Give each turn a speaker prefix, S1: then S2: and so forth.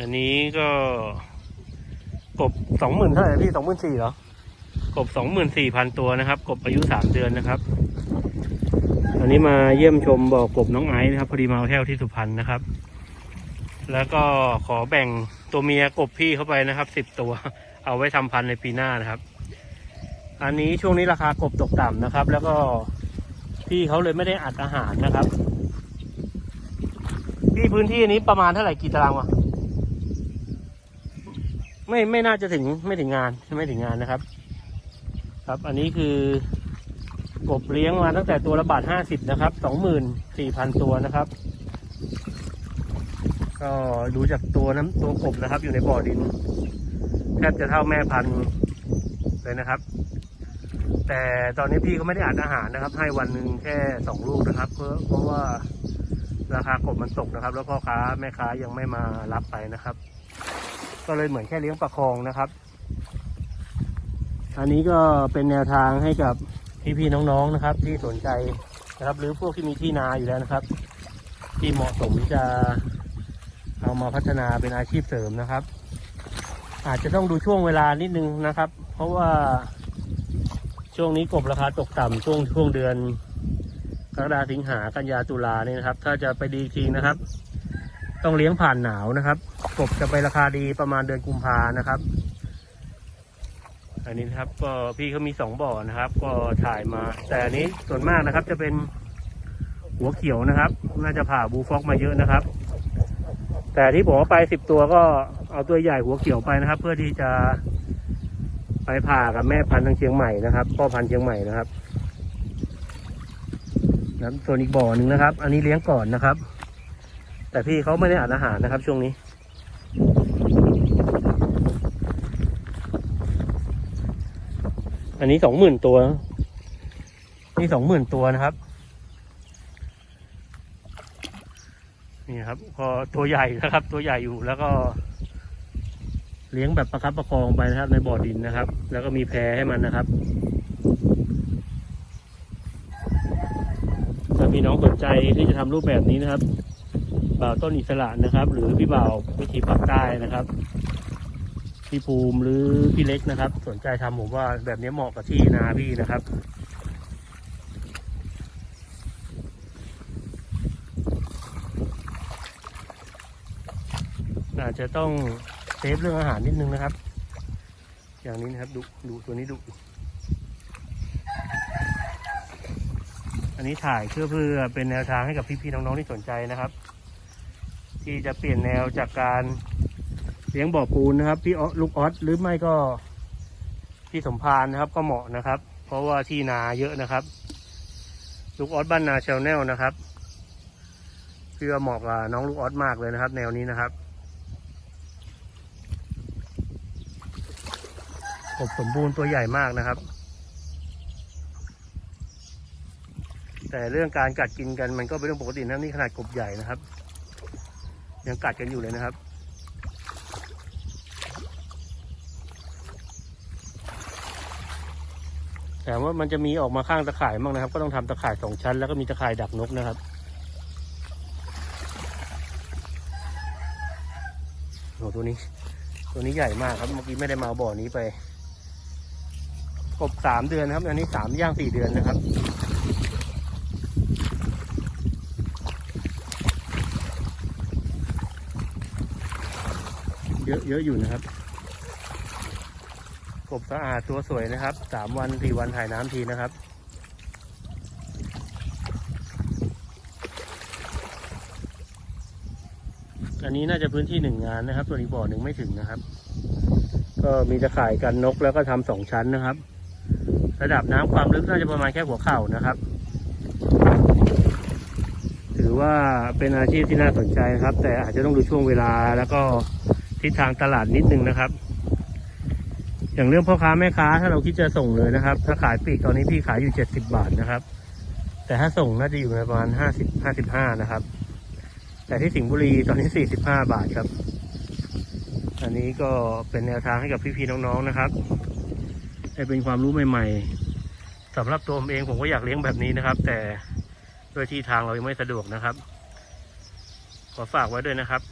S1: อันนี้ก็กบสองหมื่นเท่าไหร่พี่สองหมื่นสี่เหรอกบสองหมื่นสี่พันตัวนะครับ กบอายุสามเดือนนะครับ อันนี้มาเยี่ยมชมบ่อกบน้องไอซ์นะครับพอดีมาเที่ยวที่สุพรรณนะครับ แล้วก็ขอแบ่งตัวเมียกบพี่เข้าไปนะครับสิบตัว เอาไว้ทำพันธุ์ในปีหน้านะครับ อันนี้ช่วงนี้ราคากบตกต่ำนะครับ แล้วก็พี่เขาเลยไม่ได้อัดอาหารนะครับ พี่พื้นที่อันี้ประมาณเท่าไหร่กี่ตารางวะ ไม่ไม่น่าจะถึงไม่ถึงงานไม่ถึงงานนะครับ ครับอันนี้คือกบเลี้ยงมาตั้งแต่ตัวละบาทห้าสิบนะครับสองหมื่นสี่พันตัวนะครับ ก็ดูจากตัวน้ำตัวกบนะครับ อยู่ในบ่อดินแทบจะเท่าแม่พันธุ์เลยนะครับ แต่ตอนนี้พี่เขาไม่ได้อัดอาหารนะครับ ให้วันหนึ่งแค่สองลูกนะครับ เพราะเพราะว่าราคากบมันตกนะครับ แล้วพ่อค้าแม่ค้ายังไม่มารับไปนะครับ ก็เลยเหมือนแค่เลี้ยงประคองนะครับ อันนี้ก็เป็นแนวทางให้กับพี่ๆน้องๆนะครับ ที่สนใจนะครับ หรือพวกที่มีที่นาอยู่แล้วนะครับ ที่เหมาะสมจะเอามาพัฒนาเป็นอาชีพเสริมนะครับ อาจจะต้องดูช่วงเวลานิดนึงนะครับ เพราะว่าช่วงนี้กบราคาตกต่ำช่วงช่วงเดือนกรกฎาสิงหากันยาตุลาเนี่ยนะครับ ถ้าจะไปดีจริงนะครับ ต้องเลี้ยงผ่านหนาวนะครับกบจะไปราคาดีประมาณเดือนกุมภานะครับ อันนี้นะครับก็พี่เขามีสองบ่อนะครับ ก็ถ่ายมา แต่อันนี้ส่วนมากนะครับ จะเป็นหัวเขียวนะครับ น่าจะผ่าบูฟอกมาเยอะนะครับ แต่ที่บอกว่าไปสิบตัวก็เอาตัวใหญ่หัวเขียวไปนะครับ เพื่อที่จะไปผ่ากับแม่พันธุ์ทางเชียงใหม่นะครับพ่อพันธุ์เชียงใหม่นะครับนะครับส่วนอีกบ่อหนึ่งนะครับ อันนี้เลี้ยงก่อนนะครับ แต่พี่เขาไม่ได้อ่านอาหารนะครับ ช่วงนี้ อันนี้สองหมื่นตัว นี่สองหมื่นตัวนะครับ นี่ครับ พอตัวใหญ่นะครับ ตัวใหญ่อยู่แล้วก็เลี้ยงแบบประคับประคองไปนะครับ ในบ่อดินนะครับ แล้วก็มีแพรให้มันนะครับถ้าพี่น้องสนใจที่จะทำรูปแบบนี้นะครับ บ่าวต้นอิสระนะครับ หรือพี่บ่าววิถีปักใต้นะครับ พี่ภูมิหรือพี่เล็กนะครับ สนใจทำผมว่าแบบนี้เหมาะกับที่นาพี่นะครับอาจจะต้องเซฟเรื่องอาหารนิดนึงนะครับ อย่างนี้นะครับดูดูตัวนี้ดูอันนี้ถ่ายเพื่อเพื่อเป็นแนวทางให้กับพี่ๆน้องๆที่สนใจนะครับ ที่จะเปลี่ยนแนวจากการเลี้ยงบ่อปูนนะครับ พี่ออลูกออสหรือไม่ก็พี่สมพานนะครับก็เหมาะนะครับ เพราะว่าที่นาเยอะนะครับ ลูกออสบ้านนาชาแนลนะครับเพี่ว่าเหมาะกับน้องลูกออสมากเลยนะครับ แนวนี้นะครับกบสมบูรณ์ตัวใหญ่มากนะครับ แต่เรื่องการกัดกินกันมันก็เป็นเรื่องปกตินะนี่ขนาดกบใหญ่นะครับ ยังกัดกันอยู่เลยนะครับ แต่ว่ามันจะมีออกมาข้างตะข่ายบ้างนะครับ ก็ต้องทำตะข่ายสองชั้น แล้วก็มีตะข่ายดักนกนะครับโอ้ตัวนี้ ตัวนี้ใหญ่มากครับ เมื่อกี้ไม่ได้มาเอาบ่อนี้ไปกบสามเดือนครับ อันนี้สามย่างสี่เดือนนะครับ เยอะเยอะอยู่นะครับ กบสะอาดตัวสวยนะครับ สามวันสี่วันถ่ายน้ำทีนะครับอันนี้น่าจะพื้นที่หนึ่งงานนะครับส่วนอีกบ่อหนึ่งไม่ถึงนะครับ ก็มีตะข่ายกันนกแล้วก็ทำสองชั้นนะครับ ระดับน้ำความลึกน่าจะประมาณแค่หัวเข่านะครับ ถือว่าเป็นอาชีพที่น่าสนใจนะครับ แต่อาจจะต้องดูช่วงเวลาแล้วก็ ทิศทางตลาดนิดนึงนะครับ อย่างเรื่องพ่อค้าแม่ค้าถ้าเราคิดจะส่งเลยนะครับ ถ้าขายปีกตอนนี้พี่ขายอยู่เจ็ดสิบาทนะครับ แต่ถ้าส่งน่าจะอยู่ในประมาณห้าสิบห้าสิบห้านะครับ แต่ที่สิงห์บุรีตอนนี้สี่สิบห้าบาทครับ อันนี้ก็เป็นแนวทางให้กับพี่ๆน้องๆนะครับให้เป็นความรู้ใหม่ๆสำหรับตัวผมเองผมก็อยากเลี้ยงแบบนี้นะครับ แต่ด้วยที่ทางเรายังไม่สะดวกนะครับ ขอฝากไว้ด้วยนะครับ